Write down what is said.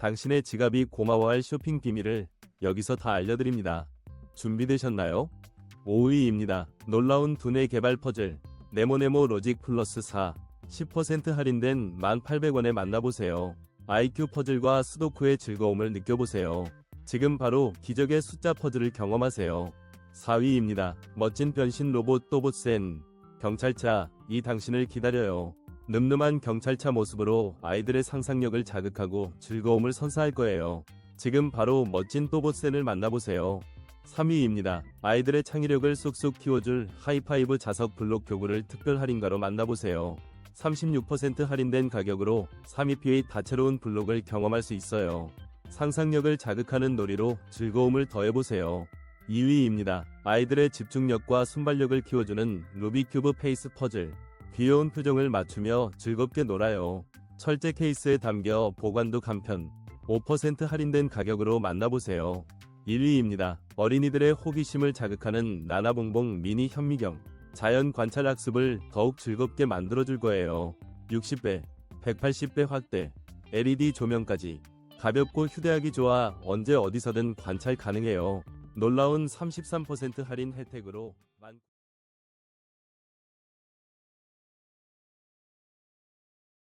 당신의 지갑이 고마워할 쇼핑 비밀을 여기서 다 알려드립니다. 준비되셨나요? 5위입니다. 놀라운 두뇌 개발 퍼즐 네모네모 로직 플러스 4 10% 할인된 1,800원에 만나보세요. IQ 퍼즐과 스도쿠의 즐거움을 느껴보세요. 지금 바로 기적의 숫자 퍼즐을 경험하세요. 4위입니다. 멋진 변신 로봇 또봇센 경찰차 이 당신을 기다려요. 늠름한 경찰차 모습으로 아이들의 상상력을 자극하고 즐거움을 선사할 거예요. 지금 바로 멋진 또봇센을 만나보세요. 3위입니다. 아이들의 창의력을 쑥쑥 키워줄 하이파이브 자석 블록 교구를 특별 할인가로 만나보세요. 36% 할인된 가격으로 3위P의 다채로운 블록을 경험할 수 있어요. 상상력을 자극하는 놀이로 즐거움을 더해보세요. 2위입니다. 아이들의 집중력과 순발력을 키워주는 루비큐브 페이스 퍼즐. 귀여운 표정을 맞추며 즐겁게 놀아요. 철제 케이스에 담겨 보관도 간편. 5% 할인된 가격으로 만나보세요. 1위입니다. 어린이들의 호기심을 자극하는 나나봉봉 미니 현미경. 자연 관찰 학습을 더욱 즐겁게 만들어줄 거예요. 60배, 180배 확대, LED 조명까지. 가볍고 휴대하기 좋아 언제 어디서든 관찰 가능해요. 놀라운 33% 할인 혜택으로 만...